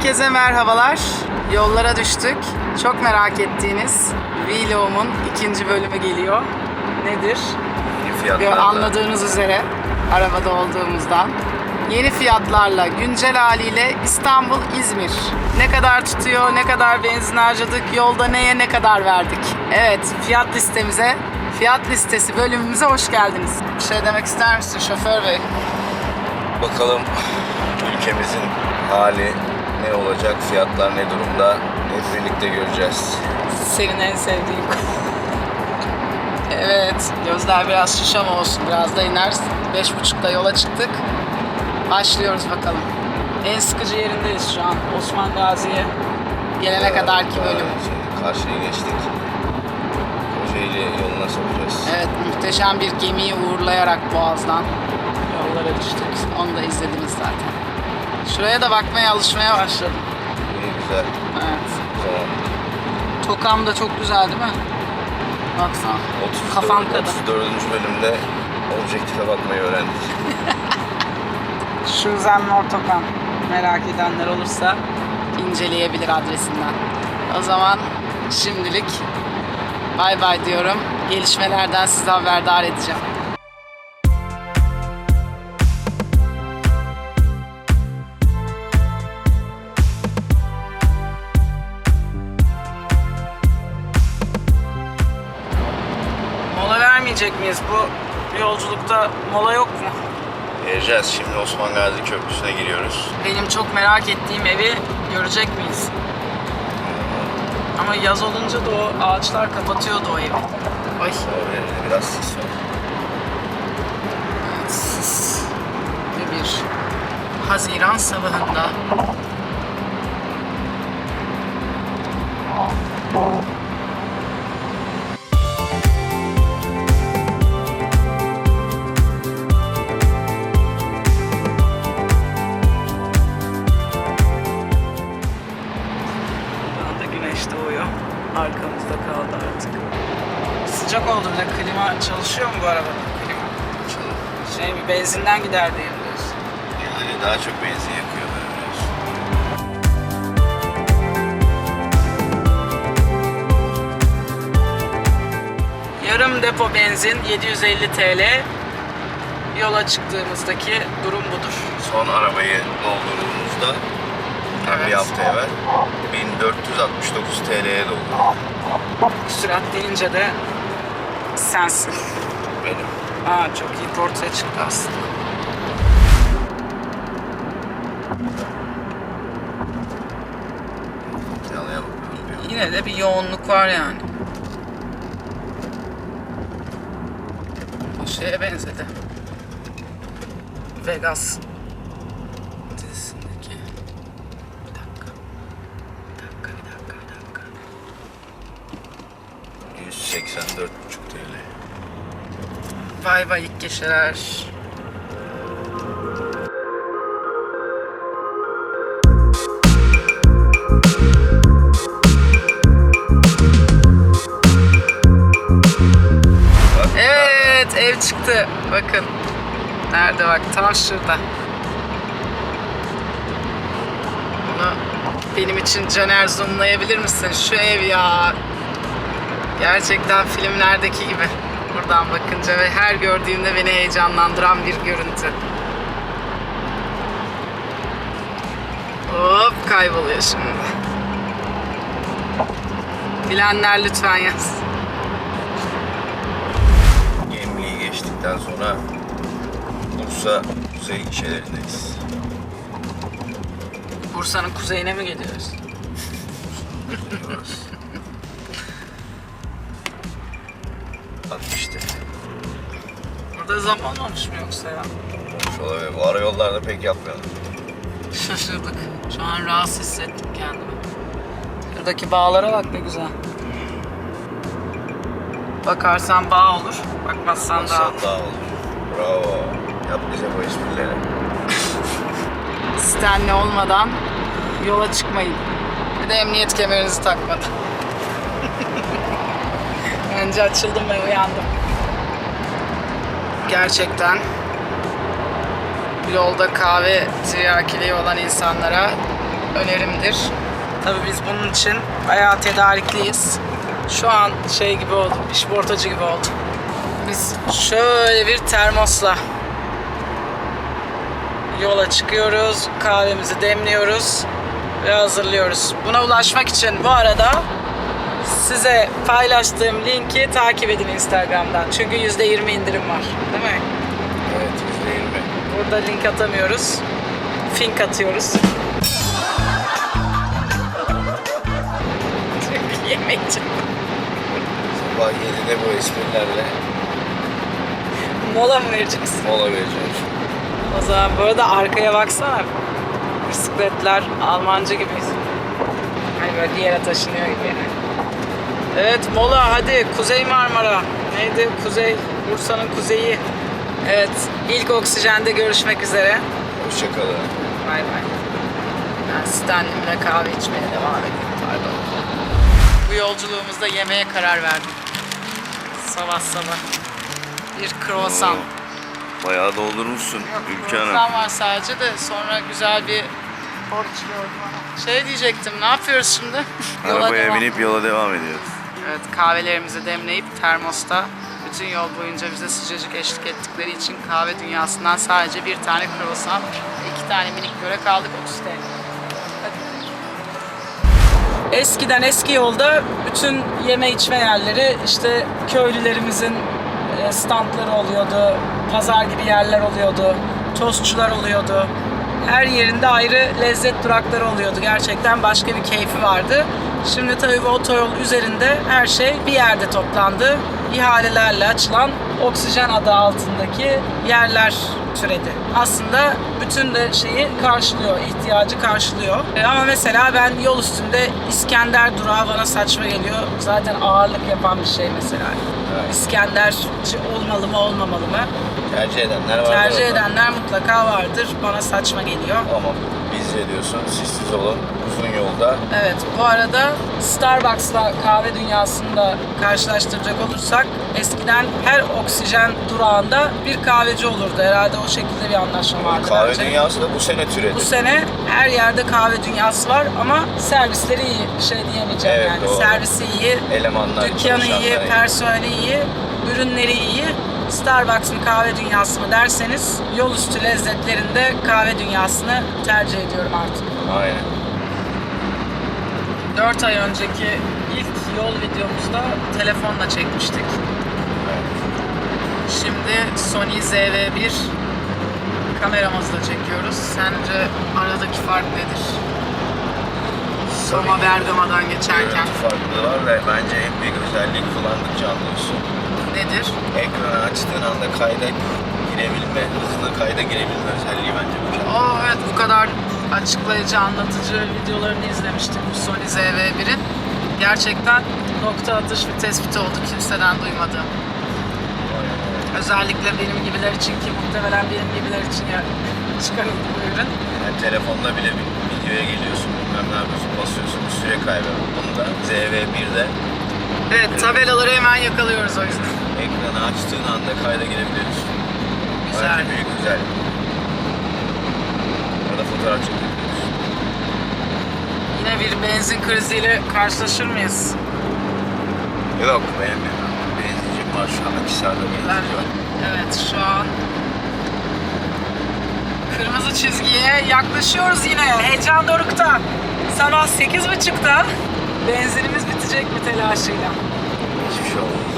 Herkese merhabalar. Yollara düştük. Çok merak ettiğiniz Vlog'umun ikinci bölümü geliyor. Nedir? Yeni. Anladığınız üzere arabada olduğumuzdan. Yeni fiyatlarla, güncel haliyle İstanbul, İzmir. Ne kadar tutuyor, ne kadar benzin harcadık, yolda neye ne kadar verdik? Evet, fiyat listemize, fiyat listesi bölümümüze hoş geldiniz. Bir şey demek ister misin şoför bey? Bakalım ülkemizin hali ne olacak, fiyatlar ne durumda hep birlikte göreceğiz. Senin en sevdiğin Evet, gözler biraz şişam olsun, biraz da iner. Beş buçukta yola çıktık. Başlıyoruz bakalım. En sıkıcı yerindeyiz şu an. Osman Gazi'ye gelene kadar ki bölüm. Şimdi karşıya geçtik. Kocaeli yoluna sokacağız. Evet, muhteşem bir gemiyi uğurlayarak Boğaz'dan yollara düştük. Onu da izlediniz zaten. Şuraya da bakmaya, alışmaya başladım. İyi güzel. Evet. Tamam. Tokam da çok güzel değil mi? Baksana. 34, Kafam kadar. 34. bölümde objektife bakmayı öğrendik. Şuzen Mortokan merak edenler olursa inceleyebilir adresinden. O zaman şimdilik bay bay diyorum. Gelişmelerden sizi haberdar edeceğim. Miyiz? Bu yolculukta mola yok mu? Geleceğiz. Şimdi Osman Gazi Köprüsü'ne giriyoruz. Benim çok merak ettiğim evi görecek miyiz? Ama yaz olunca da o ağaçlar kapatıyordu o evi. Ay. Oraya biraz sis var. Sis. Ve bir Haziran sabahında bu? Klima. Şey bir benzinden gider diye biliyorsun. Yani daha çok benzin yakıyor böyle biliyorsun. Yarım depo benzin 750 TL. Yola çıktığımızdaki durum budur. Son arabayı doldurduğumuzda Evet. bir hafta evvel 1469 TL'ye doldu. Sürat deyince de sensin. Benim. Aa çok iyi portre çıktı aslında. Yine de bir yoğunluk var yani. O şeye benzedi. Vegas dizisindeki. Bir dakika. Bir dakika, bir dakika, bir dakika. an. 184,5 TL. Vay vay ilk geceler. Evet ev çıktı. Bakın. Nerede bak tam şurada. Bunu benim için Caner zoomlayabilir misin? Şu ev ya. Gerçekten filmlerdeki gibi. Buradan bakınca ve her gördüğümde beni heyecanlandıran bir görüntü. Hop kayboluyor şimdi. Bilenler lütfen yaz. Gemliği geçtikten sonra Bursa Kuzey gişelerindeyiz. Bursa'nın kuzeyine mi? Gidiyoruz. Burada zam olmamış mı yoksa ya? Olabilir. Bu ara yollarda pek yapmıyorlar. Şaşırdık. Şu an rahatsız hissettim kendimi. Şuradaki bağlara bak ne güzel. Bakarsan bağ olur, bakmazsan da Aslan daha olur. Bravo. Yap bize bu esprileri. Stanley olmadan yola çıkmayın. Bir de emniyet kemerinizi takmadı. Önce açıldım ve uyandım. Gerçekten yolda kahve tiryakiliği olan insanlara önerimdir. Tabii biz bunun için bayağı tedarikliyiz. Şu an şey gibi oldu, işportacı gibi oldu. Biz şöyle bir termosla yola çıkıyoruz. Kahvemizi demliyoruz ve hazırlıyoruz. Buna ulaşmak için bu arada size paylaştığım linki takip edin Instagram'dan. Çünkü %20 indirim var. Değil mi? Evet %20. Burada link atamıyoruz. Fink atıyoruz. Çünkü yemekçi. Sabah 7'de bu esprilerle Mola mı vereceksin? mola vereceğim şimdi. O zaman bu arada arkaya baksana. Bisikletler Almancı gibiyiz. Hani böyle bir yere taşınıyor gibi. Evet mola hadi Kuzey Marmara. Neydi? Kuzey, Bursa'nın kuzeyi. Evet ilk oksijende görüşmek üzere. Hoşçakalın. Bay bay. Ben Stanley'imle kahve içmeye devam edeyim. Pardon. Bu yolculuğumuzda yemeğe karar verdim. Sabah sabah. Bir croissant. Bayağı doldurmuşsun Ülke Hanım. Var sadece de sonra güzel bir Şey diyecektim, ne yapıyoruz şimdi? Yola Arabaya devam. binip yola devam ediyoruz. Evet, kahvelerimizi demleyip termosta bütün yol boyunca bize sıcacık eşlik ettikleri için kahve dünyasından sadece bir tane croissant, iki tane minik börek aldık 30 TL. Hadi. Eskiden eski yolda bütün yeme içme yerleri işte köylülerimizin e, standları oluyordu, pazar gibi yerler oluyordu, tostçular oluyordu. Her yerinde ayrı lezzet durakları oluyordu. Gerçekten başka bir keyfi vardı. Şimdi tabii bu otoyol üzerinde her şey bir yerde toplandı. İhalelerle açılan oksijen adı altındaki yerler türedi. Aslında bütün de şeyi karşılıyor, ihtiyacı karşılıyor. E, ama mesela ben yol üstünde İskender durağı bana saçma geliyor. Zaten ağırlık yapan bir şey mesela. İskenderci olmalı mı olmamalı mı? Tercih edenler var. Tercih edenler mutlaka vardır. Bana saçma geliyor. Ama biz ne diyorsun? Sissiz olun. Uzun yolda. Evet, bu arada Starbucks'la kahve dünyasında karşılaştıracak olursak eskiden her oksijen durağında bir kahveci olurdu. Herhalde o şekilde bir anlaşma vardı Kahve bence. dünyası da bu sene türedi. Bu sene her yerde kahve dünyası var ama servisleri iyi. Şey diyemeyeceğim Evet, yani. doğru. Servisi iyi, Elemanlar, dükkanı iyi. personeli iyi, ürünleri iyi. Starbucks mı kahve dünyası mı derseniz yol üstü lezzetlerinde kahve dünyasını tercih ediyorum artık. Aynen. 4 ay önceki ilk yol videomuzda telefonla çekmiştik. Evet. Şimdi Sony ZV-1 kameramızla çekiyoruz. Sence aradaki fark nedir? Ki Bergama'dan geçerken Görüntü farklılığı var ve bence en büyük özellik kullandıkça anlıyorsun. Nedir? Ekranı açtığın anda kayda girebilme, hızlı kayda girebilme özelliği bence mükemmel. Aa evet bu kadar açıklayıcı, anlatıcı videolarını izlemiştik bu Sony ZV-1'in. Gerçekten nokta atış bir tespit oldu kimseden duymadığım. Özellikle benim gibiler için ki muhtemelen benim gibiler için ya çıkarıldı bu ürün. Yani telefonda bile bir videoya geliyorsun, bilmem ne yapıyorsun, basıyorsun, süre kaybı. Bunda ZV1'de Evet tabelaları hemen yakalıyoruz o yüzden. Ekranı açtığın anda kayda girebiliyorsun. Güzel. Bence büyük özellik. Ya da fotoğraf çekebiliyorsun. Yine bir benzin kriziyle karşılaşır mıyız? Yok benim benzincim var şu an Akhisar'da benzinci var. Evet şu an kırmızı çizgiye yaklaşıyoruz yine. Heyecan dorukta. Sabah 8.30'da benzinimiz bitecek mi telaşıyla. Hiçbir şey olmaz.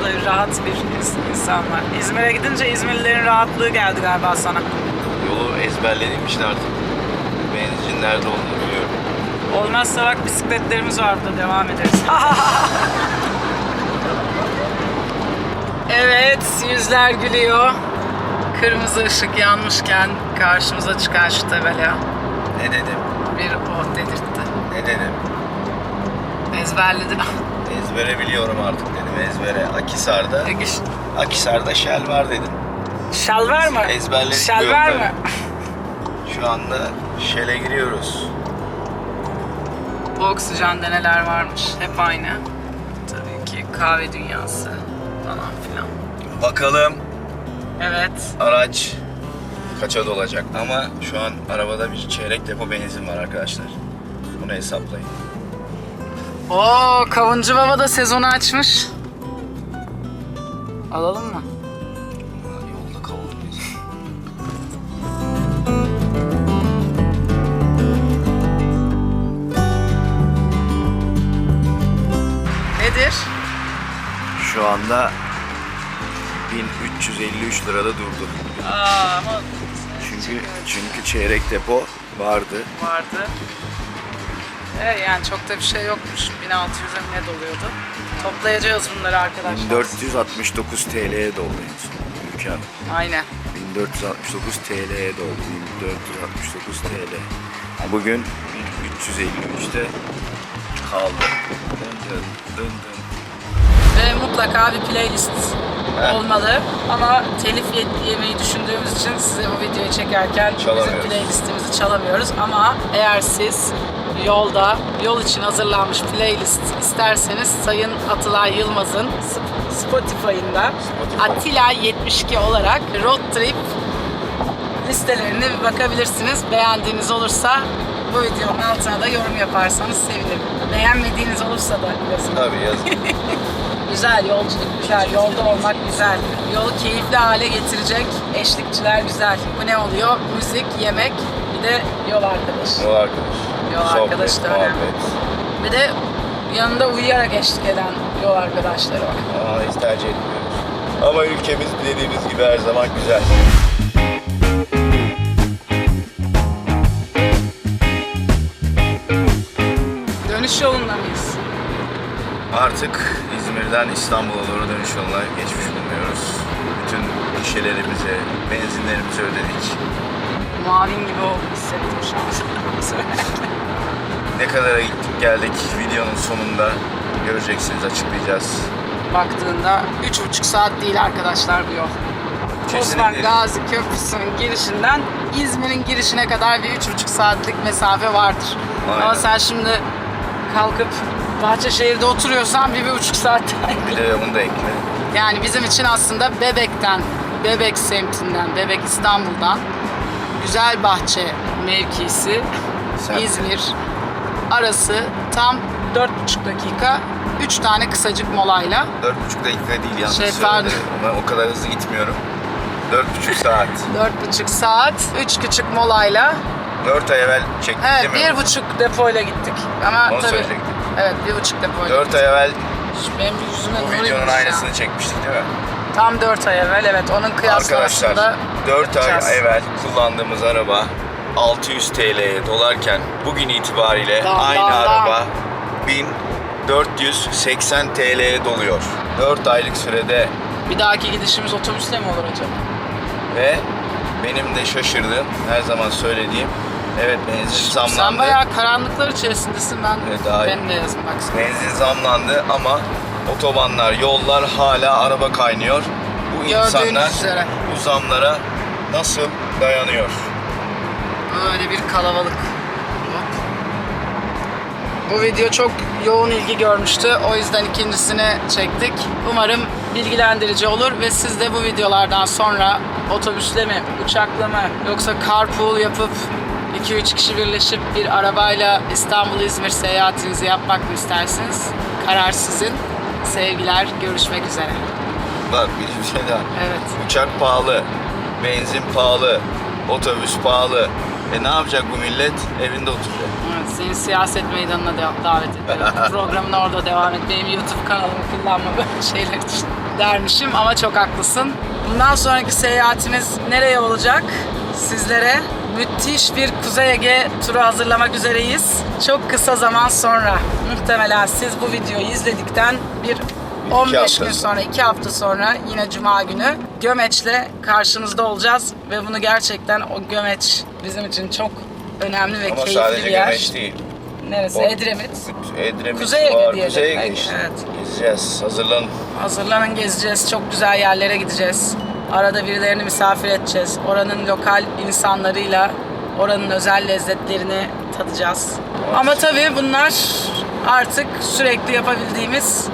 Burada rahat bir ins- insan var. İzmir'e gidince İzmirlilerin rahatlığı geldi galiba sana. Yolu ezberlediğim için artık benzincin nerede olduğunu biliyorum. Olmazsa bak bisikletlerimiz var burada devam ederiz. evet yüzler gülüyor. Kırmızı ışık yanmışken karşımıza çıkan şu tabela Ne dedim? bir oh dedirtti. Ne dedim? Ezberledim. Ezbere biliyorum artık dedim ezbere. Akhisar'da, Peki ş- Akhisar'da Shell var dedim. şal var mı? Ezberledik Şal var mı? Şu anda Shell'e giriyoruz. Bu oksijende neler varmış? Hep aynı. Tabii ki kahve dünyası falan filan. Bakalım Evet. araç kaça dolacak. Ama şu an arabada bir çeyrek depo benzin var arkadaşlar. Bunu hesaplayın. Oo, Kavuncu Baba da sezonu açmış. Alalım mı? Yolda kavurmayız. Nedir? Şu anda 1353 lirada durdu. Aa, ama Çünkü çünkü çeyrek depo vardı. vardı. Evet yani çok da bir şey yokmuş. 1600'e ne doluyordu? Toplayacağız bunları arkadaşlar. 1469 TL'ye doldu en son. Ülke Hanım. Aynen. 1469 TL'ye doldu. 1469 TL. Bugün 1353'te kaldı. Dın dın dın dın. Ve mutlaka bir playlist Evet. olmalı. Ama telif ye- yemeyi düşündüğümüz için size bu videoyu çekerken bizim Çalamıyoruz. playlistimizi çalamıyoruz. Ama eğer siz yolda, yol için hazırlanmış playlist isterseniz Sayın Atılay Yılmaz'ın Sp- Spotify'ında Spotify. Atilla 72 olarak Road Trip listelerine bir bakabilirsiniz. Beğendiğiniz olursa bu videonun altına da yorum yaparsanız sevinirim. Beğenmediğiniz olursa da yazın. Tabii yazın. Güzel, yolculuk güzel, yolda olmak güzel. Yolu keyifli hale getirecek eşlikçiler güzel. Bu ne oluyor? Müzik, yemek, bir de yol arkadaşı. Yol arkadaş. Yol Sohbet, arkadaşı da önemli. Bir de yanında uyuyarak eşlik eden yol arkadaşları var. Ama hiç tercih etmiyoruz. Ama ülkemiz dediğimiz gibi her zaman güzel. Dönüş yolunda mıyız? Artık İzmir'den İstanbul'a doğru dönüş yoluna geçmiş bulunuyoruz. Bütün gişelerimizi, benzinlerimizi ödedik. Muavin gibi oldu hissettim şu an. Ne kadara gittik geldik videonun sonunda göreceksiniz açıklayacağız. Baktığında 3,5 saat değil arkadaşlar bu yol. Osman. Gazi Köprüsü'nün girişinden İzmir'in girişine kadar bir 3,5 saatlik mesafe vardır. Aynen. Ama sen şimdi kalkıp Bahçeşehir'de oturuyorsan bir, bir buçuk saat Bir de bunu da ekle. Yani bizim için aslında Bebek'ten, Bebek semtinden, Bebek İstanbul'dan Güzelbahçe mevkisi Semt. İzmir arası tam 4,5 dakika 3 tane kısacık molayla 4,5 dakika değil yanlış Şey, söyledim. Ama o kadar hızlı gitmiyorum. 4,5 saat. 4,5 saat 3 küçük molayla 4 ay evvel çektik evet değil mi? bir buçuk depoyla gittik. Ama Onu tabii söyleyecektim. evet bir buçuk depoyla 4 gittik. ay evvel Şu Benim yüzüme bu videonun inmiş ya. aynısını çekmiştik değil mi? Tam 4 ay evvel evet onun kıyaslamasında Arkadaşlar 4 yapacağız. ay evvel kullandığımız araba 600 TL'ye dolarken bugün itibariyle Dam, aynı dam, dam. araba 1480 TL'ye doluyor. 4 aylık sürede Bir dahaki gidişimiz otobüsle mi olur acaba? ve benim de şaşırdığım her zaman söylediğim evet benzin Sen zamlandı. bayağı karanlıklar içerisindesin ben. Evet, daha iyi. ben de yazın baksana. Benzin zamlandı ama otobanlar, yollar hala araba kaynıyor. Bu Gördüğünüz insanlar üzere. bu zamlara nasıl dayanıyor? Böyle bir kalabalık. Bu video çok yoğun ilgi görmüştü. O yüzden ikincisini çektik. Umarım bilgilendirici olur ve siz de bu videolardan sonra otobüsle mi, uçakla mı yoksa carpool yapıp 2-3 kişi birleşip bir arabayla İstanbul-İzmir seyahatinizi yapmak mı istersiniz? Karar sizin. Sevgiler, görüşmek üzere. Bak bir şey daha. Evet. Uçak pahalı, benzin pahalı, otobüs pahalı. E ne yapacak bu millet? Evinde oturacak. Evet, seni siyaset meydanına da- davet ediyorum. Programına orada devam et. Benim YouTube kanalımı kullanma böyle şeyler için dermişim ama çok haklısın. Bundan sonraki seyahatimiz nereye olacak? Sizlere müthiş bir Kuzey Ege turu hazırlamak üzereyiz. Çok kısa zaman sonra muhtemelen siz bu videoyu izledikten bir 15 hafta gün sonra. sonra, 2 hafta sonra yine Cuma günü Gömeç'le karşınızda olacağız ve bunu gerçekten o Gömeç bizim için çok önemli ve Ama keyifli sadece bir yer. Gömeç değil. Neresi? O- Edremit. Edremit Kuzey Ege var, diyelim Kuzey Ege işte. evet. Gezeceğiz, hazırlanın. Hazırlanın gezeceğiz. Çok güzel yerlere gideceğiz. Arada birilerini misafir edeceğiz. Oranın lokal insanlarıyla oranın özel lezzetlerini tadacağız. Ama tabii bunlar artık sürekli yapabildiğimiz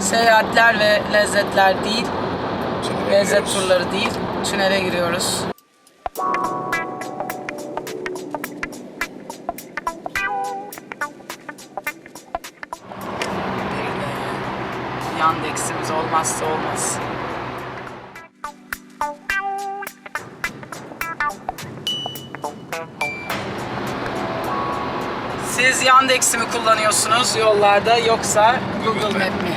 seyahatler ve lezzetler değil. Tünele Lezzet giriyoruz. turları değil. Tünele giriyoruz. Yandex'imiz olmazsa olmaz. Siz Yandex'i mi kullanıyorsunuz yollarda yoksa Google Map mi?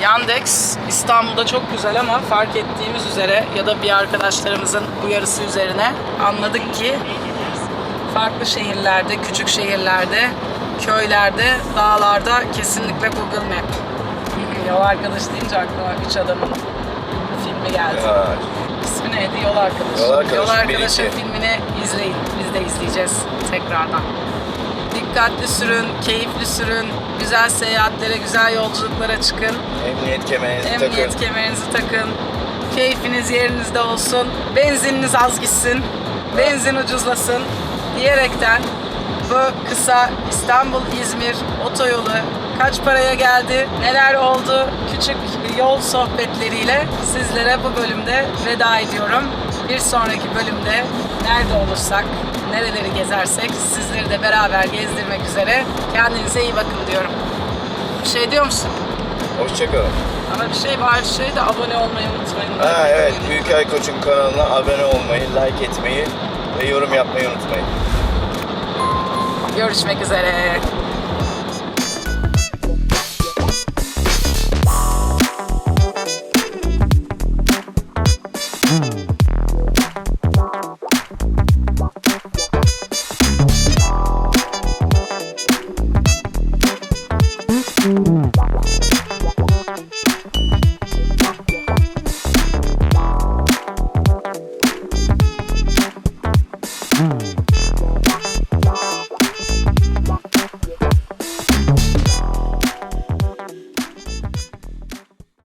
Yandex İstanbul'da çok güzel ama fark ettiğimiz üzere ya da bir arkadaşlarımızın uyarısı üzerine anladık ki farklı şehirlerde, küçük şehirlerde, köylerde, dağlarda kesinlikle Google Map. Yol arkadaş deyince aklıma üç adamın filmi geldi. Ya, İsmi neydi? Yol Arkadaşı. Yol Arkadaşı, Yol Arkadaşı filmini izleyin. Biz de izleyeceğiz tekrardan. Dikkatli sürün, keyifli sürün, güzel seyahatlere, güzel yolculuklara çıkın. Emniyet kemerinizi Emniyet takın. kemerinizi takın. Keyfiniz yerinizde olsun. Benzininiz az gitsin. Benzin ucuzlasın. Diyerekten bu kısa İstanbul-İzmir otoyolu kaç paraya geldi, neler oldu küçük yol sohbetleriyle sizlere bu bölümde veda ediyorum. Bir sonraki bölümde nerede olursak, nereleri gezersek sizleri de beraber gezdirmek üzere. Kendinize iyi bakın diyorum. Bir şey diyor musun? Hoşçakalın. Ama bir şey var, şey de abone olmayı unutmayın. Ha evet, atmayı. Büyük Ay Koç'un kanalına abone olmayı, like etmeyi ve yorum yapmayı unutmayın. Görüşmek üzere.